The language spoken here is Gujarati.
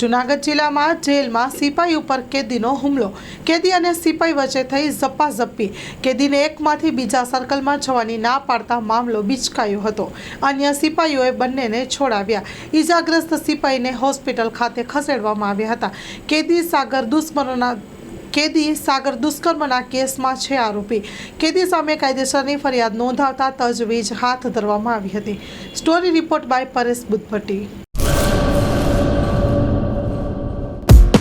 જુનાગઢ જિલ્લામાં જેલમાં સિપાઈ ઉપર કેદીનો હુમલો. કેદી અને સિપાઈ વચ્ચે થઈ ઝપ્પાઝપ્પી કેદીને એકમાંથી બીજા સર્કલમાં જવાની ના પાડતા મામલો બિચકાયો હતો. અન્ય સિપાઈઓએ બંનેને છોડાવ્યા. ઈજાગ્રસ્ત સિપાઈને હોસ્પિટલ ખાતે ખસેડવામાં આવ્યા હતા. કેદી સાગર દુશ્મનોના કેદી સાગર દુષ્કર્મના કેસમાં છે આરોપી. કેદી સામે કાયદેસરની ફરિયાદ નોંધાવતા તજવીજ હાથ ધરવામાં આવી હતી. Story report by Paresh Buddhbhatti.